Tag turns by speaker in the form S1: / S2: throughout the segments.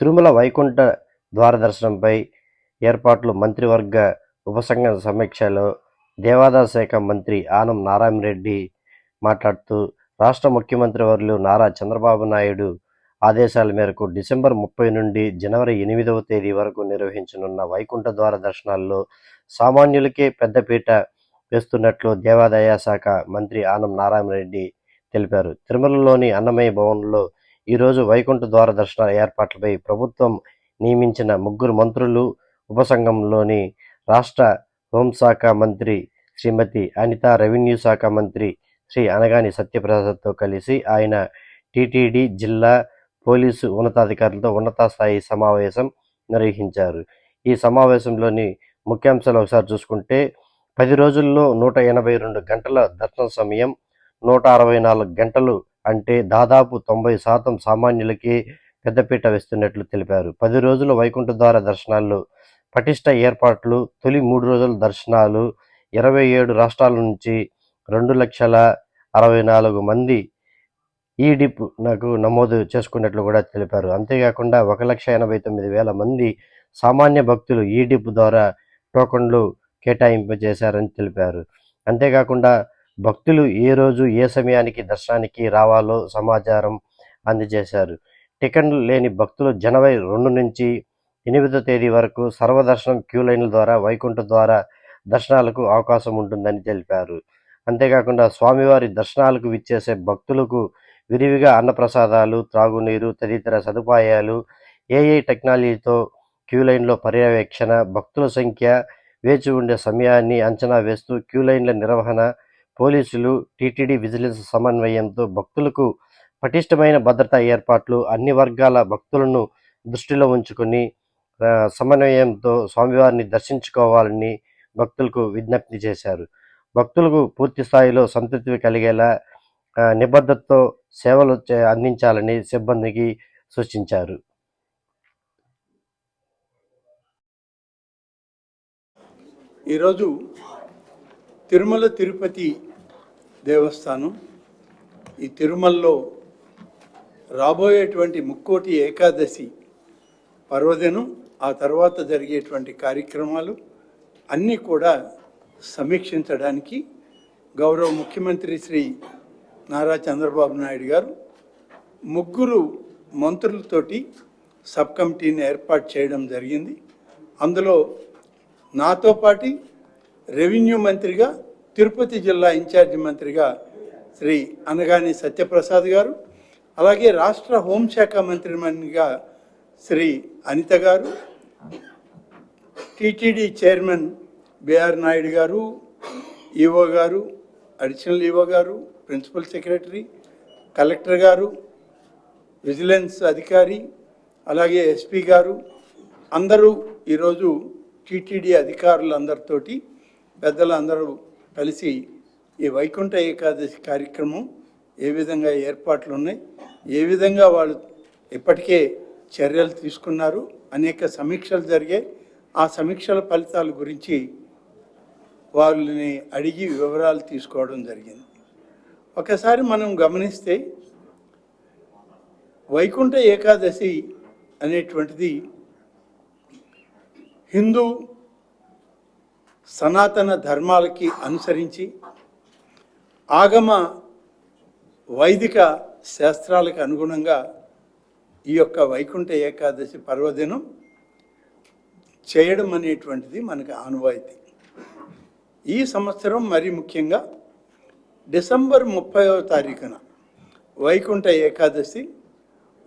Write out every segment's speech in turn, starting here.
S1: తిరుమల వైకుంఠ ద్వార దర్శనంపై ఏర్పాట్లు మంత్రివర్గ ఉపసంఘ సమీక్షలో దేవాదాయ శాఖ మంత్రి ఆనం నారాయణ రెడ్డి మాట్లాడుతూ రాష్ట్ర ముఖ్యమంత్రి వర్యులు నారా చంద్రబాబు నాయుడు ఆదేశాల మేరకు డిసెంబర్ ముప్పై నుండి జనవరి ఎనిమిదవ తేదీ వరకు నిర్వహించనున్న వైకుంఠ ద్వార దర్శనాల్లో సామాన్యులకే పెద్దపీట వేస్తున్నట్లు దేవాదాయ శాఖ మంత్రి ఆనం నారాయణ రెడ్డి తెలిపారు. తిరుమలలోని అన్నమయ్య భవన్లో ఈరోజు వైకుంఠ ద్వార దర్శన ఏర్పాట్లపై ప్రభుత్వం నియమించిన ముగ్గురు మంత్రులు ఉపసంఘంలోని రాష్ట్ర హోంశాఖ మంత్రి శ్రీమతి అనిత రెవెన్యూ శాఖ మంత్రి శ్రీ అనగాని సత్యప్రసాద్తో కలిసి ఆయన టీటీడీ జిల్లా పోలీసు ఉన్నతాధికారులతో ఉన్నత స్థాయి సమావేశం నిర్వహించారు. ఈ సమావేశంలోని ముఖ్యాంశాలు ఒకసారి చూసుకుంటే పది రోజుల్లో నూట ఎనభై రెండు గంటల దర్శన సమయం నూట అరవై నాలుగు గంటలు అంటే దాదాపు తొంభై శాతం సామాన్యులకి పెద్దపీట వేస్తున్నట్లు తెలిపారు. పది రోజుల వైకుంఠ ద్వార దర్శనాల్లో పటిష్ట ఏర్పాట్లు తొలి మూడు రోజుల దర్శనాలు ఇరవై ఏడు రాష్ట్రాల నుంచి రెండు లక్షల అరవై నాలుగు మంది ఈ డిప్ నాకు నమోదు చేసుకున్నట్లు కూడా తెలిపారు. అంతేకాకుండా ఒక లక్ష ఎనభై తొమ్మిది వేల మంది సామాన్య భక్తులు ఈ డిప్ ద్వారా టోకన్లు కేటాయింపు చేశారని తెలిపారు. అంతేకాకుండా భక్తులు ఏ రోజు ఏ సమయానికి దర్శనానికి రావాలో సమాచారం అందజేశారు. టికెట్లు లేని భక్తులు జనవరి రెండు నుంచి ఎనిమిదో తేదీ వరకు సర్వదర్శనం క్యూ లైన్ల ద్వారా వైకుంఠ ద్వారా దర్శనాలకు అవకాశం ఉంటుందని తెలిపారు. అంతేకాకుండా స్వామివారి దర్శనాలకు విచ్చేసే భక్తులకు విరివిగా అన్నప్రసాదాలు త్రాగునీరు తదితర సదుపాయాలు ఏఐ టెక్నాలజీతో క్యూ లైన్లో పర్యవేక్షణ భక్తుల సంఖ్య వేచి ఉండే సమయాన్ని అంచనా వేస్తూ క్యూ లైన్ల నిర్వహణ పోలీసులు టీటీడీ విజిలెన్స్ సమన్వయంతో భక్తులకు పటిష్టమైన భద్రతా ఏర్పాట్లు అన్ని వర్గాల భక్తులను దృష్టిలో ఉంచుకొని సమన్వయంతో స్వామివారిని దర్శించుకోవాలని భక్తులకు విజ్ఞప్తి చేశారు. భక్తులకు పూర్తి స్థాయిలో సంతృప్తి కలిగేలా నిబద్ధతతో సేవలు చే- అందించాలని సిబ్బందికి సూచించారు.
S2: ఈరోజు తిరుమల తిరుపతి దేవస్థానం. ఈ తిరుమలలో రాబోయేటువంటి ముక్కోటి ఏకాదశి పర్వదినం ఆ తర్వాత జరిగేటువంటి కార్యక్రమాలు అన్నీ కూడా సమీక్షించడానికి గౌరవ ముఖ్యమంత్రి శ్రీ నారా చంద్రబాబు నాయుడు గారు ముగ్గురు మంత్రులతోటి సబ్ కమిటీని ఏర్పాటు చేయడం జరిగింది. అందులో నాతో పాటి రెవెన్యూ మంత్రిగా తిరుపతి జిల్లా ఇన్ఛార్జి మంత్రిగా శ్రీ అనగాని సత్యప్రసాద్ గారు అలాగే రాష్ట్ర హోంశాఖ మంత్రిమణిగా శ్రీ అనిత గారు టీటీడీ చైర్మన్ బిఆర్ నాయుడు గారు ఈఓ గారు అడిషనల్ ఈఓ గారు ప్రిన్సిపల్ సెక్రటరీ కలెక్టర్ గారు విజిలెన్స్ అధికారి అలాగే ఎస్పీ గారు అందరూ ఈరోజు టీటీడీ అధికారులందరితోటి పెద్దలు అందరూ కలిసి ఈ వైకుంఠ ఏకాదశి కార్యక్రమం ఏ విధంగా ఏర్పాట్లు ఉన్నాయి ఏ విధంగా వాళ్ళు ఇప్పటికే చర్యలు తీసుకున్నారు అనేక సమీక్షలు జరిగాయి. ఆ సమీక్షల ఫలితాల గురించి వాళ్ళని అడిగి వివరాలు తీసుకోవడం జరిగింది. ఒకసారి మనం గమనిస్తే వైకుంఠ ఏకాదశి అనేటువంటిది హిందూ సనాతన ధర్మాలకి అనుసరించి ఆగమ వైదిక శాస్త్రాలకు అనుగుణంగా ఈ యొక్క వైకుంఠ ఏకాదశి పర్వదినం చేయడం అనేటువంటిది మనకు ఆనవాయితీ. ఈ సంవత్సరం మరి ముఖ్యంగా డిసెంబర్ ముప్పైవ తారీఖున వైకుంఠ ఏకాదశి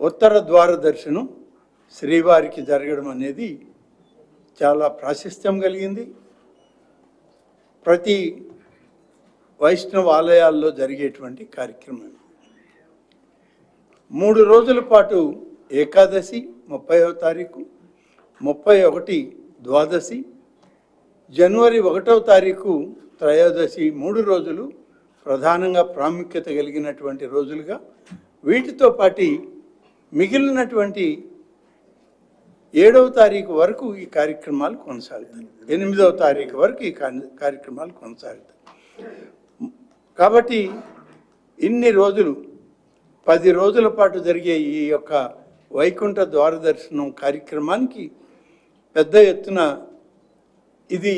S2: ఉత్తర ద్వార దర్శనం శ్రీవారికి జరగడం అనేది చాలా ప్రాశస్త్యం కలిగింది. ప్రతి వైష్ణవ ఆలయాల్లో జరిగేటువంటి కార్యక్రమం. మూడు రోజుల పాటు ఏకాదశి ముప్పైవ తారీఖు ముప్పై ఒకటి ద్వాదశి జనవరి ఒకటవ తారీఖు త్రయోదశి మూడు రోజులు ప్రధానంగా ప్రాముఖ్యత కలిగినటువంటి రోజులుగా వీటితో పాటి మిగిలినటువంటి ఏడవ తారీఖు వరకు ఈ కార్యక్రమాలు కొనసాగుతాయి. ఎనిమిదవ తారీఖు వరకు ఈ కార్యక్రమాలు కొనసాగుతాయి. కాబట్టి ఇన్ని రోజులు పది రోజుల పాటు జరిగే ఈ యొక్క వైకుంఠ ద్వారదర్శనం కార్యక్రమానికి పెద్ద ఎత్తున ఇది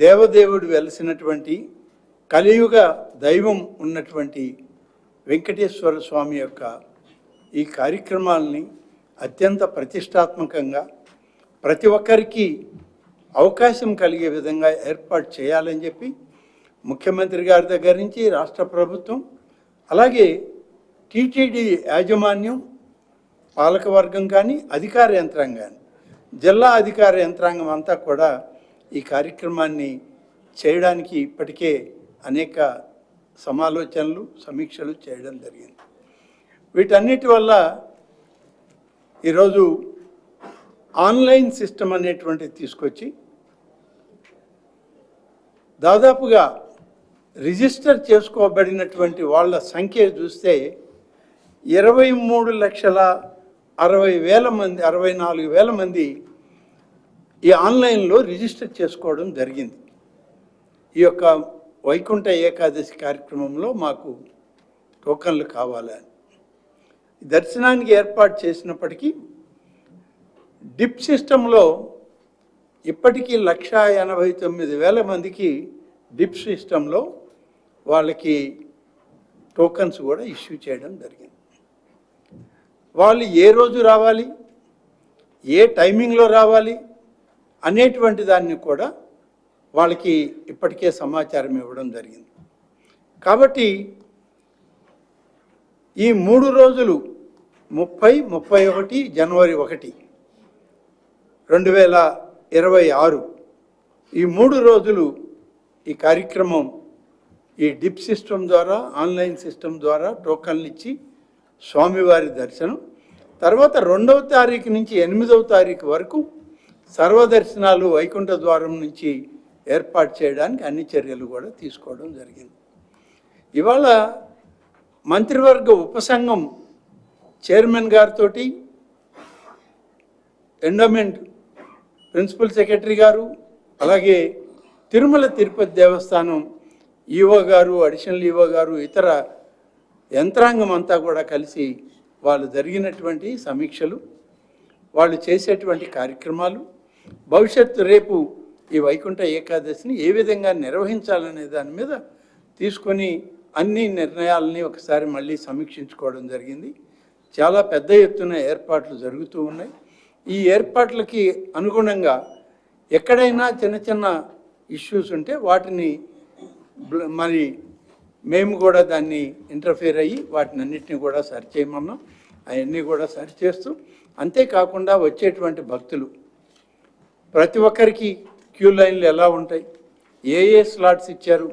S2: దేవదేవుడు వెలసినటువంటి కలియుగ దైవం ఉన్నటువంటి వెంకటేశ్వర స్వామి యొక్క ఈ కార్యక్రమాలని అత్యంత ప్రతిష్టాత్మకంగా ప్రతి ఒక్కరికి అవకాశం కలిగే విధంగా ఏర్పాటు చేయాలని చెప్పి ముఖ్యమంత్రి గారి దగ్గర నుంచి రాష్ట్ర ప్రభుత్వం అలాగే టీటీడీ యాజమాన్యం పాలకవర్గం కానీ అధికార యంత్రాంగం కానీ జిల్లా అధికార యంత్రాంగం అంతా కూడా ఈ కార్యక్రమాన్ని చేయడానికి ఇప్పటికే అనేక సమాలోచనలు సమీక్షలు చేయడం జరిగింది. వీటన్నిటి వల్ల ఈరోజు ఆన్లైన్ సిస్టమ్ అనేటువంటిది తీసుకొచ్చి దాదాపుగా రిజిస్టర్ చేసుకోబడినటువంటి వాళ్ళ సంఖ్య చూస్తే ఇరవై మూడు లక్షల అరవై వేల మంది అరవై నాలుగు వేల మంది ఈ ఆన్లైన్లో రిజిస్టర్ చేసుకోవడం జరిగింది. ఈ యొక్క వైకుంఠ ఏకాదశి కార్యక్రమంలో మాకు టోకన్లు కావాలని దర్శనానికి ఏర్పాటు చేసినప్పటికీ డిప్ సిస్టంలో ఇప్పటికీ లక్ష ఎనభై తొమ్మిది వేల మందికి డిప్ సిస్టంలో వాళ్ళకి టోకన్స్ కూడా ఇష్యూ చేయడం జరిగింది. వాళ్ళు ఏ రోజు రావాలి ఏ టైమింగ్లో రావాలి అనేటువంటి దాన్ని కూడా వాళ్ళకి ఇప్పటికే సమాచారం ఇవ్వడం జరిగింది. కాబట్టి ఈ మూడు రోజులు ముప్పై ముప్పై ఒకటి జనవరి ఒకటి రెండు వేల ఇరవై ఆరు. ఈ మూడు రోజులు ఈ కార్యక్రమం ఈ డిప్ సిస్టమ్ ద్వారా ఆన్లైన్ సిస్టమ్ ద్వారా టోకన్లు ఇచ్చి స్వామివారి దర్శనం. తర్వాత రెండవ తారీఖు నుంచి ఎనిమిదవ తారీఖు వరకు సర్వదర్శనాలు వైకుంఠ ద్వారం నుంచి ఏర్పాటు చేయడానికి అన్ని చర్యలు కూడా తీసుకోవడం జరిగింది. ఇవాళ మంత్రివర్గ ఉపసంఘం చైర్మన్ గారితో ఎండోమెంట్ ప్రిన్సిపల్ సెక్రటరీ గారు అలాగే తిరుమల తిరుపతి దేవస్థానం ఈవో గారు అడిషనల్ ఈవో గారు ఇతర యంత్రాంగం అంతా కూడా కలిసి వాళ్ళు జరిగినటువంటి సమీక్షలు వాళ్ళు చేసేటువంటి కార్యక్రమాలు. భవిష్యత్తు రేపు ఈ వైకుంఠ ఏకాదశిని ఏ విధంగా నిర్వహించాలనే దాని మీద తీసుకొని అన్ని నిర్ణయాలని ఒకసారి మళ్ళీ సమీక్షించుకోవడం జరిగింది. చాలా పెద్ద ఎత్తున ఏర్పాట్లు జరుగుతూ ఉన్నాయి. ఈ ఏర్పాట్లకి అనుగుణంగా ఎక్కడైనా చిన్న చిన్న ఇష్యూస్ ఉంటే వాటిని మరి మేము కూడా దాన్ని ఇంటర్ఫియర్ అయ్యి వాటిని అన్నిటిని కూడా సరి చేయమన్నాం. అవన్నీ కూడా సరి చేస్తూ అంతేకాకుండా వచ్చేటువంటి భక్తులు ప్రతి ఒక్కరికి క్యూ లైన్లు ఎలా ఉంటాయి? ఏ ఏ స్లాట్స్ ఇచ్చారు?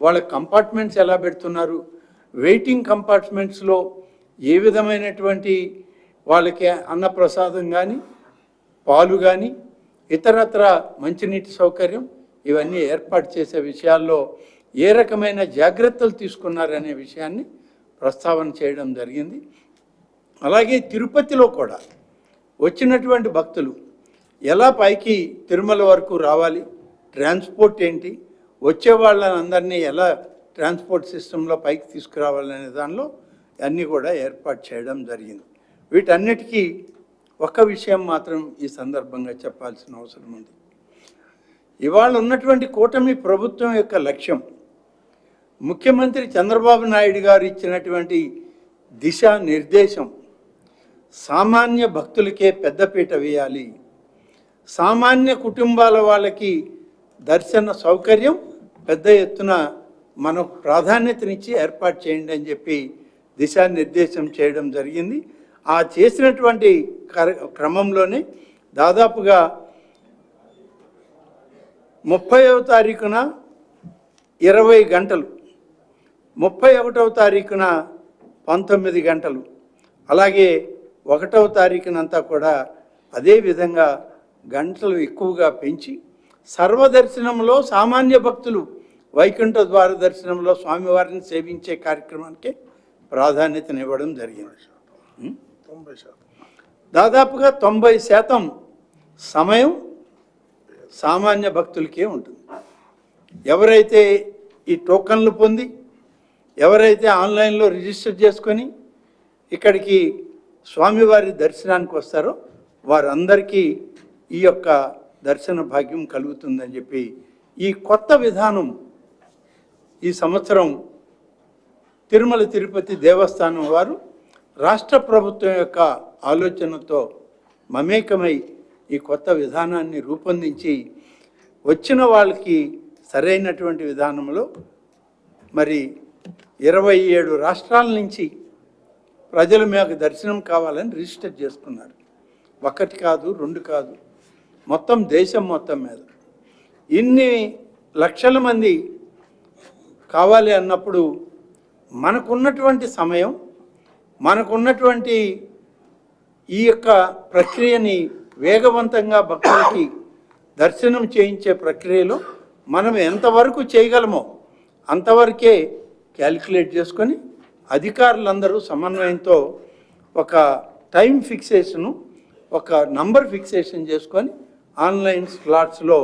S2: వాళ్ళ కంపార్ట్మెంట్స్ ఎలా పెడుతున్నారు? వెయిటింగ్ కంపార్ట్మెంట్స్లో ఏ విధమైనటువంటి వాళ్ళకి అన్నప్రసాదం కానీ పాలు కానీ ఇతరత్ర మంచినీటి సౌకర్యం ఇవన్నీ ఏర్పాటు చేసే విషయాల్లో ఏ రకమైన జాగ్రత్తలు తీసుకున్నారనే విషయాన్ని ప్రస్తావన చేయడం జరిగింది. అలాగే తిరుపతిలో కూడా వచ్చినటువంటి భక్తులు ఎలా పైకి తిరుమల వరకు రావాలి ట్రాన్స్పోర్ట్ ఏంటి వచ్చే వాళ్ళని అందరినీ ఎలా ట్రాన్స్పోర్ట్ సిస్టంలో పైకి తీసుకురావాలనే దానిలో అన్నీ కూడా ఏర్పాటు చేయడం జరిగింది. వీటన్నిటికీ ఒక విషయం మాత్రం ఈ సందర్భంగా చెప్పాల్సిన అవసరం ఉంది. ఇవాళ ఉన్నటువంటి కూటమి ప్రభుత్వం యొక్క లక్ష్యం ముఖ్యమంత్రి చంద్రబాబు నాయుడు గారు ఇచ్చినటువంటి దిశానిర్దేశం సామాన్య భక్తులకే పెద్దపీట వేయాలి. సామాన్య కుటుంబాల వాళ్ళకి దర్శన సౌకర్యం పెద్ద ఎత్తున మనకు ప్రాధాన్యతనిచ్చి ఏర్పాటు చేయండి అని చెప్పి దిశానిర్దేశం చేయడం జరిగింది. ఆ చేసినటువంటి క్రమంలోనే దాదాపుగా ముప్పైవ తారీఖున ఇరవై గంటలు ముప్పై ఒకటవ తారీఖున పంతొమ్మిది గంటలు అలాగే ఒకటవ తారీఖునంతా కూడా అదే విధంగా గంటలు ఎక్కువగా పెంచి సర్వదర్శనంలో సామాన్య భక్తులు వైకుంఠ ద్వార దర్శనంలో స్వామివారిని సేవించే కార్యక్రమానికి ప్రాధాన్యతనివ్వడం జరిగింది?
S3: తొంభై శాతం.
S2: దాదాపుగా తొంభై శాతం సమయం సామాన్య భక్తులకే ఉంటుంది. ఎవరైతే ఈ టోకన్లు పొంది ఎవరైతే ఆన్లైన్లో రిజిస్టర్ చేసుకొని ఇక్కడికి స్వామివారి దర్శనానికి వస్తారో వారందరికీ ఈ యొక్క దర్శన భాగ్యం కలుగుతుందని చెప్పి ఈ కొత్త విధానం ఈ సంవత్సరం తిరుమల తిరుపతి దేవస్థానం వారు రాష్ట్ర ప్రభుత్వం యొక్క ఆలోచనతో మమేకమై ఈ కొత్త విధానాన్ని రూపొందించి వచ్చిన వాళ్ళకి సరైనటువంటి విధానంలో మరి ఇరవై ఏడు రాష్ట్రాల నుంచి ప్రజలు మీద దర్శనం కావాలని రిజిస్టర్ చేసుకున్నారు. ఒకటి కాదు రెండు కాదు మొత్తం దేశం మొత్తం మీద. ఇన్ని లక్షల మంది కావాలి అన్నప్పుడు మనకున్నటువంటి సమయం మనకున్నటువంటి ఈ యొక్క ప్రక్రియని వేగవంతంగా భక్తులకి దర్శనం చేయించే ప్రక్రియలో మనం ఎంతవరకు చేయగలమో అంతవరకే క్యాలిక్యులేట్ చేసుకొని అధికారులందరూ సమన్వయంతో ఒక టైం ఫిక్సేషను ఒక నంబర్ ఫిక్సేషన్ చేసుకొని ఆన్లైన్ స్లాట్స్లో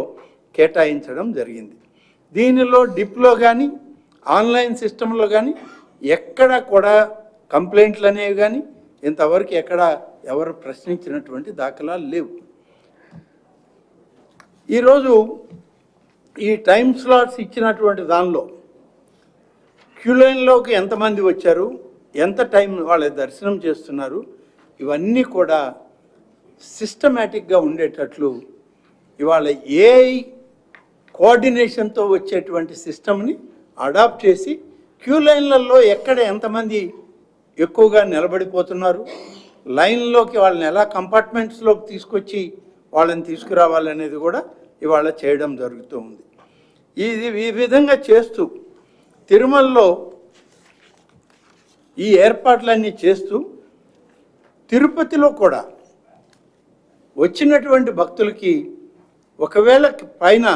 S2: కేటాయించడం జరిగింది. దీనిలో డిప్లో కానీ ఆన్లైన్ సిస్టంలో కానీ ఎక్కడ కూడా కంప్లైంట్లు అనేవి కానీ ఇంతవరకు ఎక్కడ ఎవరు ప్రశ్నించినటువంటి దాఖలాలు లేవు. ఈరోజు ఈ టైం స్లాట్స్ ఇచ్చినటువంటి దానిలో క్యూలైన్లోకి ఎంతమంది వచ్చారు ఎంత టైం వాళ్ళ దర్శనం చేస్తున్నారు ఇవన్నీ కూడా సిస్టమేటిక్గా ఉండేటట్లు ఇవాళ ఏ కోఆర్డినేషన్తో వచ్చేటువంటి సిస్టమ్ని అడాప్ట్ చేసి క్యూ లైన్లలో ఎక్కడ ఎంతమంది ఎక్కువగా నిలబడిపోతున్నారు? లైన్లోకి వాళ్ళని ఎలా కంపార్ట్మెంట్స్లోకి తీసుకొచ్చి వాళ్ళని తీసుకురావాలనేది కూడా ఇవాళ చేయడం జరుగుతూ ఉంది. ఇది ఈ విధంగా చేస్తూ తిరుమలలో ఈ ఏర్పాట్లన్నీ చేస్తూ తిరుపతిలో కూడా వచ్చినటువంటి భక్తులకి ఒకవేళ పైన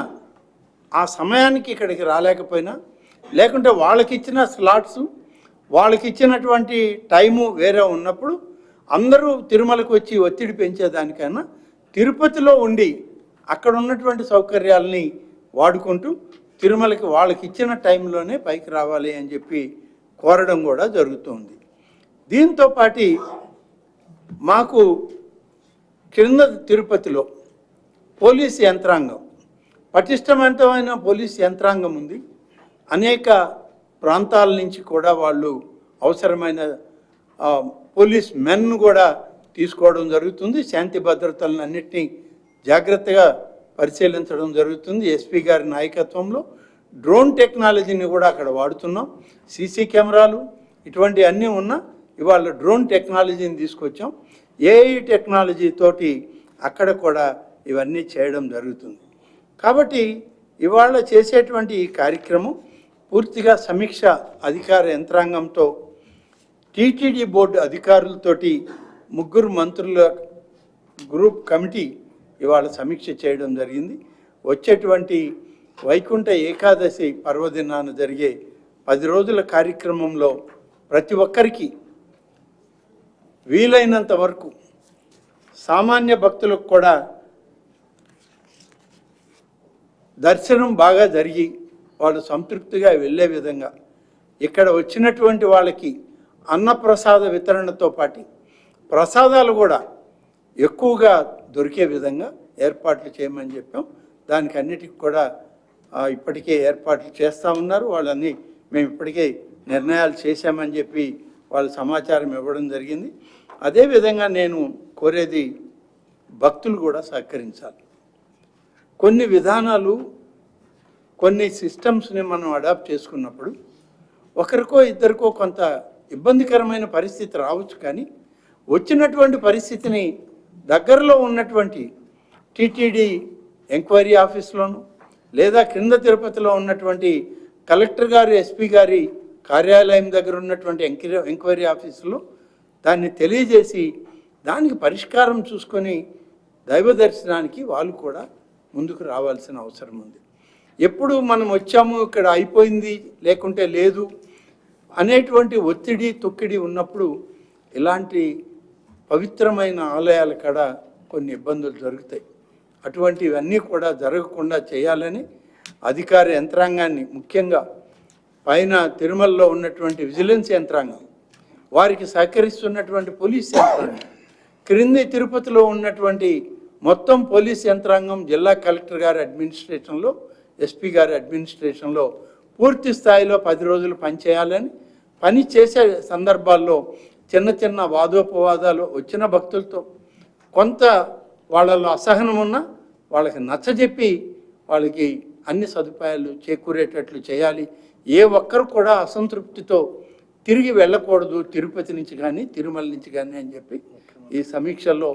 S2: ఆ సమయానికి ఇక్కడికి రాలేకపోయినా లేకుంటే వాళ్ళకి ఇచ్చిన స్లాట్స్ వాళ్ళకి ఇచ్చినటువంటి టైము వేరే ఉన్నప్పుడు అందరూ తిరుమలకు వచ్చి ఒత్తిడి పెంచేదానికన్నా తిరుపతిలో ఉండి అక్కడ ఉన్నటువంటి సౌకర్యాలని వాడుకుంటూ తిరుమలకి వాళ్ళకి ఇచ్చిన టైంలోనే పైకి రావాలి అని చెప్పి కోరడం కూడా జరుగుతుంది. దీంతో పాటి మాకు క్రింద తిరుపతిలో పోలీస్ యంత్రాంగం పటిష్టవంతమైన పోలీస్ యంత్రాంగం ఉంది. అనేక ప్రాంతాల నుంచి కూడా వాళ్ళు అవసరమైన పోలీస్ మెన్ కూడా తీసుకోవడం జరుగుతుంది. శాంతి భద్రతలను అన్నింటినీ జాగ్రత్తగా పరిశీలించడం జరుగుతుంది ఎస్పీ గారి నాయకత్వంలో. డ్రోన్ టెక్నాలజీని కూడా అక్కడ వాడుతున్నాం. సీసీ కెమెరాలు ఇటువంటి అన్నీ ఉన్నా ఇవాళ డ్రోన్ టెక్నాలజీని తీసుకొచ్చాం. ఏఐ టెక్నాలజీ తోటి అక్కడ కూడా ఇవన్నీ చేయడం జరుగుతుంది. కాబట్టి ఇవాళ చేసేటువంటి ఈ కార్యక్రమం పూర్తిగా సమీక్ష అధికార యంత్రాంగంతో టీటీడీ బోర్డు అధికారులతోటి ముగ్గురు మంత్రుల గ్రూప్ కమిటీ ఇవాళ సమీక్ష చేయడం జరిగింది. వచ్చేటువంటి వైకుంఠ ఏకాదశి పర్వదినాన జరిగే పది రోజుల కార్యక్రమంలో ప్రతి ఒక్కరికి వీలైనంత వరకు సామాన్య భక్తులకు కూడా దర్శనం బాగా జరిగి వాళ్ళు సంతృప్తిగా వెళ్ళే విధంగా. ఇక్కడ వచ్చినటువంటి వాళ్ళకి అన్నప్రసాద వితరణతో పాటు ప్రసాదాలు కూడా ఎక్కువగా దొరికే విధంగా ఏర్పాట్లు చేయమని చెప్పాం. దానికి అన్నిటికి కూడా ఇప్పటికే ఏర్పాట్లు చేస్తూ ఉన్నారు. వాళ్ళని మేము ఇప్పటికే నిర్ణయాలు చేశామని చెప్పి వాళ్ళు సమాచారం ఇవ్వడం జరిగింది. అదేవిధంగా నేను కోరేది భక్తులు కూడా సహకరించాలి. కొన్ని విధానాలు కొన్ని సిస్టమ్స్ని మనం అడాప్ట్ చేసుకున్నప్పుడు ఒకరికో ఇద్దరికో కొంత ఇబ్బందికరమైన పరిస్థితి రావచ్చు కానీ వచ్చినటువంటి పరిస్థితిని దగ్గరలో ఉన్నటువంటి టీటీడీ ఎంక్వైరీ ఆఫీస్లోను లేదా క్రింద తిరుపతిలో ఉన్నటువంటి కలెక్టర్ గారు ఎస్పీ గారి కార్యాలయం దగ్గర ఉన్నటువంటి ఎంక్వైరీ ఎంక్వైరీ ఆఫీసులో దాన్ని తెలియజేసి దానికి పరిష్కారం చూసుకొని దైవ దర్శనానికి వాళ్ళు కూడా ముందుకు రావాల్సిన అవసరం ఉంది. ఎప్పుడు మనం వచ్చాము ఇక్కడ అయిపోయింది లేకుంటే లేదు అనేటువంటి ఒత్తిడి తొక్కిడి ఉన్నప్పుడు ఇలాంటి పవిత్రమైన ఆలయాల కాడ కొన్ని ఇబ్బందులు జరుగుతాయి. అటువంటివన్నీ కూడా జరగకుండా చేయాలని అధికార యంత్రాంగాన్ని ముఖ్యంగా పైన తిరుమలలో ఉన్నటువంటి విజిలెన్స్ యంత్రాంగం వారికి సహకరిస్తున్నటువంటి పోలీస్ యంత్రాంగం క్రింది తిరుపతిలో ఉన్నటువంటి మొత్తం పోలీస్ యంత్రాంగం జిల్లా కలెక్టర్ గారి అడ్మినిస్ట్రేషన్లో ఎస్పీ గారి అడ్మినిస్ట్రేషన్లో పూర్తి స్థాయిలో పది రోజులు పనిచేయాలని పని చేసే సందర్భాల్లో చిన్న చిన్న వాదోపవాదాలు వచ్చిన భక్తులతో కొంత వాళ్ళలో అసహనం ఉన్నా వాళ్ళకి నచ్చజెప్పి వాళ్ళకి అన్ని సదుపాయాలు చేకూరేటట్లు చేయాలి. ఏ ఒక్కరు కూడా అసంతృప్తితో తిరిగి వెళ్ళకూడదు తిరుపతి నుంచి కానీ తిరుమల నుంచి కానీ అని చెప్పి ఈ సమీక్షల్లో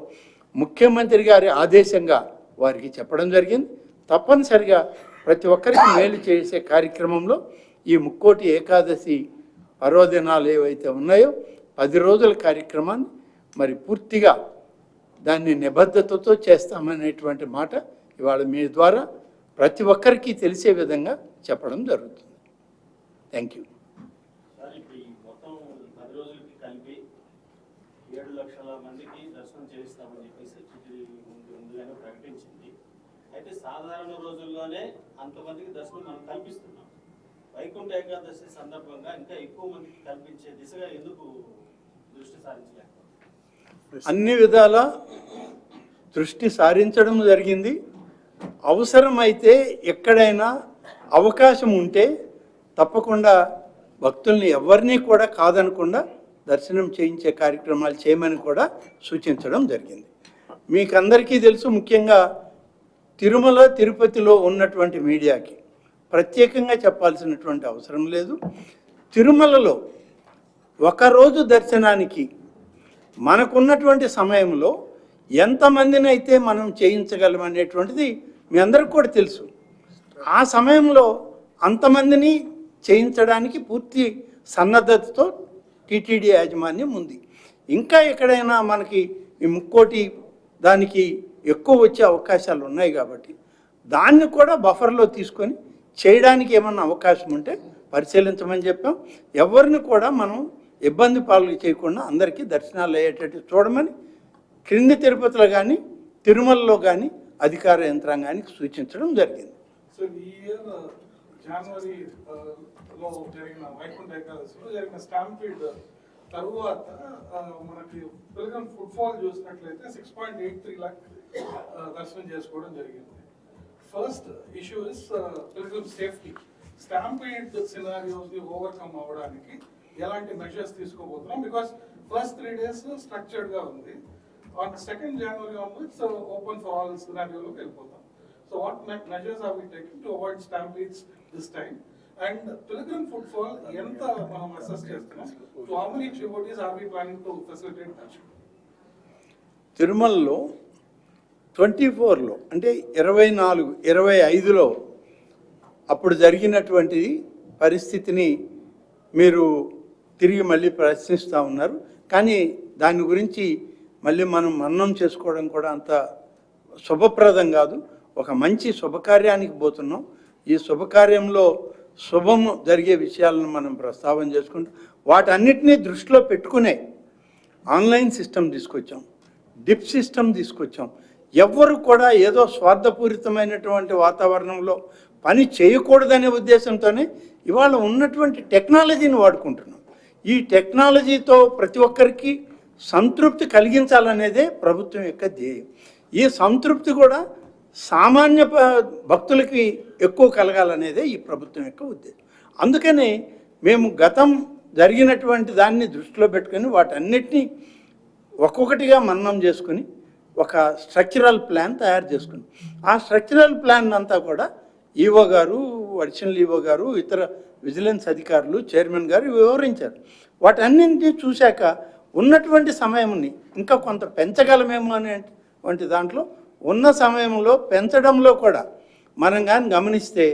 S2: ముఖ్యమంత్రి గారి ఆదేశంగా వారికి చెప్పడం జరిగింది. తప్పనిసరిగా ప్రతి ఒక్కరికి మేలు చేసే కార్యక్రమంలో ఈ ముక్కోటి ఏకాదశి పర్వదినాలు ఏవైతే ఉన్నాయో పది రోజుల కార్యక్రమాన్ని మరి పూర్తిగా దాన్ని నిబద్ధతతో చేస్తామనేటువంటి మాట ఇవాళ మీ ద్వారా ప్రతి ఒక్కరికి తెలిసే విధంగా చెప్పడం జరుగుతుంది. థ్యాంక్ యూ
S3: ఏడు లక్షల మందికి దర్శనం చేయిస్తామని చెప్పేసి ముందు ముందుగానే ప్రకటించింది. అయితే సాధారణ రోజుల్లోనే అంతమందికి దర్శనం మనం కల్పిస్తున్నాం. వైకుంఠ ఏకాదశి సందర్భంగా ఇంకా ఎక్కువ మందికి కల్పించే దిశగా ఎందుకు దృష్టి సారించలేకపోతున్నాం?
S2: అన్ని విధాల దృష్టి సారించడం జరిగింది. అవసరమైతే ఎక్కడైనా అవకాశం ఉంటే తప్పకుండా భక్తుల్ని ఎవరిని కూడా కాదనకుండా దర్శనం చేయించే కార్యక్రమాలు చేయమని కూడా సూచించడం జరిగింది. మీకందరికీ తెలుసు ముఖ్యంగా తిరుమల తిరుపతిలో ఉన్నటువంటి మీడియాకి ప్రత్యేకంగా చెప్పాల్సినటువంటి అవసరం లేదు. తిరుమలలో ఒకరోజు దర్శనానికి మనకున్నటువంటి సమయంలో ఎంతమందినైతే మనం చేయించగలం అనేటువంటిది మీ అందరికి కూడా తెలుసు. ఆ సమయంలో అంతమందిని చేయించడానికి పూర్తి సన్నద్ధతతో టీటీడీ యాజమాన్యం ఉంది. ఇంకా ఎక్కడైనా మనకి ఈ ముక్కోటి దానికి ఎక్కువ వచ్చే అవకాశాలు ఉన్నాయి కాబట్టి దాన్ని కూడా బఫర్లో తీసుకొని చేయడానికి ఏమన్నా అవకాశం ఉంటే పరిశీలించమని చెప్పాం. ఎవరిని కూడా మనం ఇబ్బంది పాలు చేయకుండా అందరికీ దర్శనాలు అయ్యేటట్టు చూడమని క్రింది తిరుపతిలో కానీ తిరుమలలో కానీ అధికార యంత్రాంగానికి సూచించడం జరిగింది.
S4: సో జరిగిన వైకుంఠ ఏకాదశిలో జరిగిన స్టాంపీడ్ తరువాత మనకి పిల్గమ్ చూసినట్లయితే six point eight three lakh దర్శనం చేసుకోవడం జరిగింది. First issue is pilgrim safety stampede సినారియోస్ని overcome అవ్వడానికి ఎలాంటి మెషర్స్ తీసుకోబోతున్నాం? బికాస్ ఫస్ట్ త్రీ డేస్ స్ట్రక్చర్డ్గా ఉంది. On second January onwards open for all సినారియోలోకి వెళ్ళిపోతాం. So what me- are we taking to avoid avoid this time and And footfall ఎంత మనం assess చేస్తున్నాం? To how many devotees are we planning to facilitate
S2: తిరుమలలో twenty ఫోర్లో అంటే ఇరవై నాలుగు ఇరవై ఐదులో అప్పుడు జరిగినటువంటి పరిస్థితిని మీరు తిరిగి మళ్ళీ ప్రశ్నిస్తూ ఉన్నారు. కానీ దాని గురించి మళ్ళీ మనం మన్నం చేసుకోవడం కూడా అంత శుభప్రదం కాదు. ఒక మంచి శుభకార్యానికి పోతున్నాం. ఈ శుభకార్యంలో శుభము జరిగే విషయాలను మనం ప్రస్తావన చేసుకుంటూ వాటన్నిటినీ దృష్టిలో పెట్టుకునే ఆన్లైన్ సిస్టమ్ తీసుకొచ్చాం. డిప్ సిస్టమ్ తీసుకొచ్చాం. ఎవ్వరు కూడా ఏదో స్వార్థపూరితమైనటువంటి వాతావరణంలో పని చేయకూడదనే ఉద్దేశంతోనే ఇవాళ ఉన్నటువంటి టెక్నాలజీని వాడుకుంటున్నాం. ఈ టెక్నాలజీతో ప్రతి ఒక్కరికి సంతృప్తి కలిగించాలనేదే ప్రభుత్వం యొక్క ధ్యేయం. ఈ సంతృప్తి కూడా సామాన్య భక్తులకి ఎక్కువ కలగాలనేదే ఈ ప్రభుత్వం యొక్క ఉద్దేశం. అందుకని మేము గతం జరిగినటువంటి దాన్ని దృష్టిలో పెట్టుకొని వాటన్నిటినీ ఒక్కొక్కటిగా మన్నం చేసుకుని ఒక స్ట్రక్చరల్ ప్లాన్ తయారు చేసుకుని ఆ స్ట్రక్చరల్ ప్లాన్ అంతా కూడా ఈవో గారు అడిషనల్ ఈవో గారు ఇతర విజిలెన్స్ అధికారులు చైర్మన్ గారు వివరించారు. వాటన్నింటినీ చూశాక ఉన్నటువంటి సమయంని ఇంకా కొంత పెంచగలమేమో అనేటువంటి దాంట్లో ఉన్న సమయంలో పెంచడంలో కూడా మనం కానీ గమనిస్తే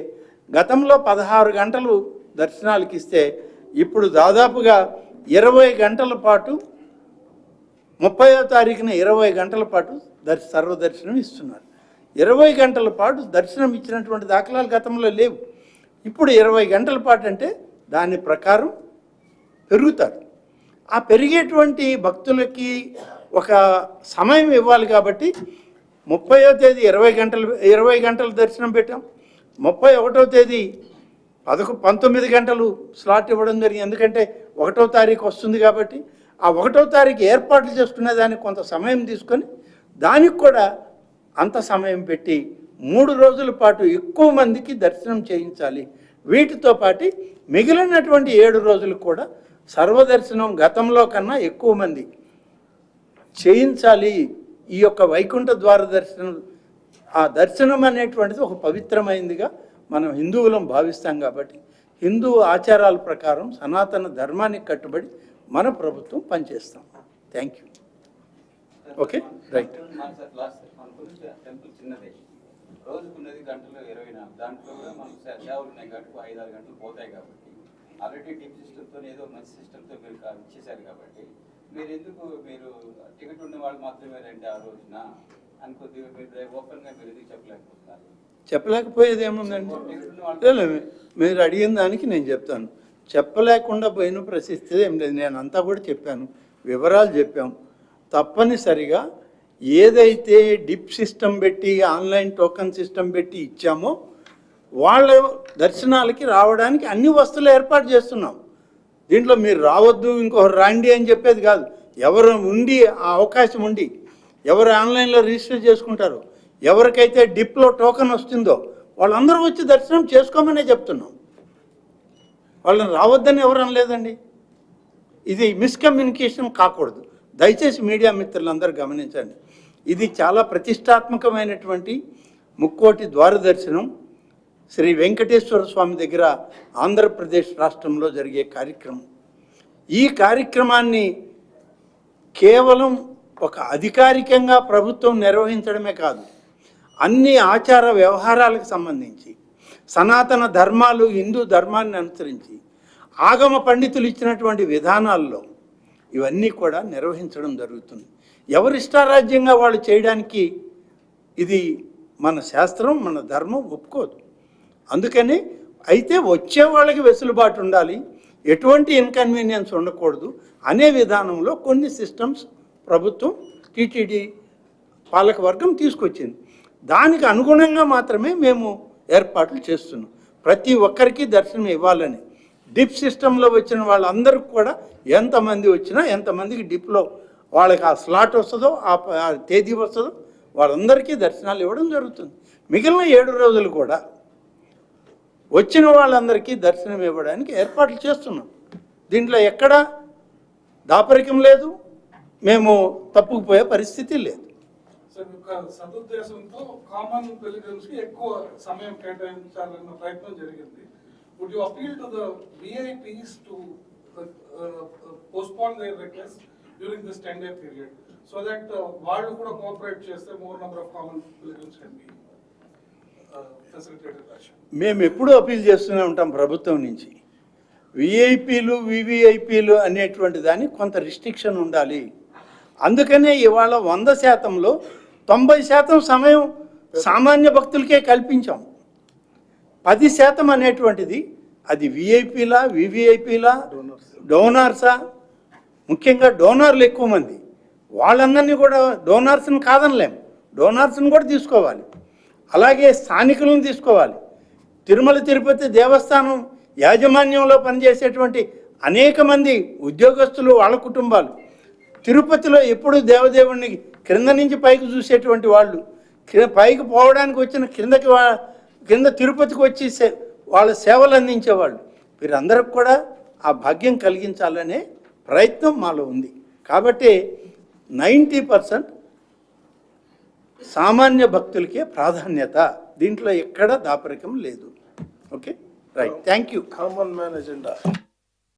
S2: గతంలో పదహారు గంటలు దర్శనాలకు ఇస్తే ఇప్పుడు దాదాపుగా ఇరవై గంటల పాటు ముప్పయో తారీఖున ఇరవై గంటల పాటు దర్శ సర్వదర్శనం ఇస్తున్నారు. ఇరవై గంటల పాటు దర్శనం ఇచ్చినటువంటి దాఖలాలు గతంలో లేవు. ఇప్పుడు ఇరవై గంటల పాటు అంటే దాని ప్రకారం పెరుగుతారు. ఆ పెరిగేటువంటి భక్తులకి ఒక సమయం ఇవ్వాలి కాబట్టి ముప్పయో తేదీ ఇరవై గంటలు ఇరవై గంటల దర్శనం పెట్టాం. ముప్పై ఒకటో తేదీ పదకొ పంతొమ్మిది గంటలు స్లాట్ ఇవ్వడం జరిగింది. ఎందుకంటే ఒకటో తారీఖు వస్తుంది కాబట్టి ఆ ఒకటో తారీఖు ఏర్పాట్లు చేసుకునే దానికి కొంత సమయం తీసుకొని దానికి కూడా అంత సమయం పెట్టి మూడు రోజుల పాటు ఎక్కువ మందికి దర్శనం చేయించాలి. వీటితో పాటు మిగిలినటువంటి ఏడు రోజులు కూడా సర్వదర్శనం గతంలో కన్నా ఎక్కువ మంది చేయించాలి. ఈ యొక్క వైకుంఠ ద్వార దర్శనం ఆ దర్శనం అనేటువంటిది ఒక పవిత్రమైందిగా మనం హిందువులం భావిస్తాం కాబట్టి హిందూ ఆచారాల ప్రకారం సనాతన ధర్మానికి కట్టుబడి మన ప్రభుత్వం పనిచేస్తాం. థ్యాంక్ యూ ఓకే రైట్
S5: రోజుకున్నది గంటలు ఇరవై నాలుగు. దాంట్లో కూడా మనకు సే- సేవలు ఉన్నాయి కాబట్టి ఐదు ఆరు గంటలు పోతాయి కాబట్టి. ఆల్రెడీ సిస్టమ్తో ఏదో మంచి సిస్టమ్తో మీరు ఇచ్చేశారు కాబట్టి. మీరు ఎందుకు మీరు టికెట్ ఉన్న వాళ్ళు మాత్రమే రండి ఆ రోజున? అని కొద్దిగా మీరు ఓపెన్గా మీరు ఎందుకు చెప్పలేకపోతున్నారు?
S2: చెప్పలేకపోయేది ఏముందండి? మీరు అడిగిన దానికి నేను చెప్తాను. చెప్పలేకుండా పోయిన ప్రసిద్ధి ఏం లేదు. నేను అంతా కూడా చెప్పాను. వివరాలు చెప్పాం. తప్పనిసరిగా ఏదైతే డిప్ సిస్టమ్ పెట్టి ఆన్లైన్ టోకన్ సిస్టమ్ పెట్టి ఇచ్చామో వాళ్ళ దర్శనాలకి రావడానికి అన్ని వస్తువులు ఏర్పాటు చేస్తున్నాం. దీంట్లో మీరు రావద్దు ఇంకొకరు రండి అని చెప్పేది కాదు. ఎవరు ఉండి ఆ అవకాశం ఉండి ఎవరు ఆన్లైన్లో రిజిస్టర్ చేసుకుంటారో ఎవరికైతే డిప్లో టోకన్ వస్తుందో వాళ్ళందరూ వచ్చి దర్శనం చేసుకోమనే చెప్తున్నాం. వాళ్ళని రావద్దని ఎవరు అనలేదండి? ఇది మిస్కమ్యూనికేషన్ కాకూడదు. దయచేసి మీడియా మిత్రులందరూ గమనించండి. ఇది చాలా ప్రతిష్టాత్మకమైనటువంటి ముక్కోటి ద్వారదర్శనం శ్రీ వెంకటేశ్వర స్వామి దగ్గర ఆంధ్రప్రదేశ్ రాష్ట్రంలో జరిగే కార్యక్రమం. ఈ కార్యక్రమాన్ని కేవలం ఒక అధికారికంగా ప్రభుత్వం నిర్వహించడమే కాదు అన్ని ఆచార వ్యవహారాలకు సంబంధించి సనాతన ధర్మాలు హిందూ ధర్మాన్ని అనుసరించి ఆగమ పండితులు ఇచ్చినటువంటి విధానాల్లో ఇవన్నీ కూడా నిర్వహించడం జరుగుతుంది. ఎవరిష్టారాజ్యంగా వాళ్ళు చేయడానికి ఇది మన శాస్త్రం మన ధర్మం ఒప్పుకోదు. అందుకని అయితే వచ్చే వాళ్ళకి వెసులుబాటు ఉండాలి. ఎటువంటి ఇన్కన్వీనియన్స్ ఉండకూడదు అనే విధానంలో కొన్ని సిస్టమ్స్ ప్రభుత్వం టీటీడీ పాలకవర్గం తీసుకొచ్చింది. దానికి అనుగుణంగా మాత్రమే మేము ఏర్పాట్లు చేస్తున్నాం. ప్రతి ఒక్కరికి దర్శనం ఇవ్వాలని. డిప్ సిస్టంలో వచ్చిన వాళ్ళందరికీ కూడా ఎంతమంది వచ్చినా ఎంతమందికి డిప్లో వాళ్ళకి ఆ స్లాట్ వస్తుందో ఆ తేదీ వస్తుందో వాళ్ళందరికీ దర్శనాలు ఇవ్వడం జరుగుతుంది. మిగిలిన ఏడు రోజులు కూడా వచ్చిన వాళ్ళందరికీ దర్శనం ఇవ్వడానికి ఏర్పాట్లు చేస్తున్నాం. దీంట్లో ఎక్కడా దాపరికం లేదు. మేము తప్పుకుపోయే పరిస్థితి లేదు.
S4: సార్ సదుద్దేశంతో కామన్ పిలిగ్రిమ్స్కి ఎక్కువ సమయం కేటాయించాలన్న ప్రయత్నం జరిగింది. Would you appeal to the VIPs to postpone their request during this ten day period so that వాళ్ళు కూడా కోఆపరేట్ చేస్తే more number of common pilgrims can be
S2: మేము ఎప్పుడూ అపీల్ చేస్తూనే ఉంటాం ప్రభుత్వం నుంచి. విఐపీలు వివిఐపీలు అనేటువంటి దానికి కొంత రిస్ట్రిక్షన్ ఉండాలి. అందుకనే ఇవాళ వంద శాతంలో తొంభై శాతం సమయం సామాన్య భక్తులకే కల్పించాం. పది శాతం అనేటువంటిది అది విఐపీలా వివిఐపీలా డోనార్సా ముఖ్యంగా డోనార్లు ఎక్కువ మంది. వాళ్ళందరినీ కూడా డోనార్స్ని కాదనలేం. డోనార్స్ని కూడా తీసుకోవాలి. అలాగే స్థానికులను తీసుకోవాలి. తిరుమల తిరుపతి దేవస్థానం యాజమాన్యంలో పనిచేసేటువంటి అనేక మంది ఉద్యోగస్తులు వాళ్ళ కుటుంబాలు. తిరుపతిలో ఎప్పుడు దేవదేవుణ్ణి క్రింద నుంచి పైకి చూసేటువంటి వాళ్ళు. పైకి పోవడానికి వచ్చిన క్రిందకి వా- కింద తిరుపతికి వచ్చి సే- వాళ్ళ సేవలు అందించేవాళ్ళు. వీరందరికి కూడా ఆ భాగ్యం కలిగించాలనే ప్రయత్నం మాలో ఉంది. కాబట్టి నైంటీ పర్సెంట్ సామాన్య భక్తులకే ప్రాధాన్యత. దీంట్లో ఎక్కడ దాపరికం లేదు. Okay? Right. Thank you.
S6: Common man agenda.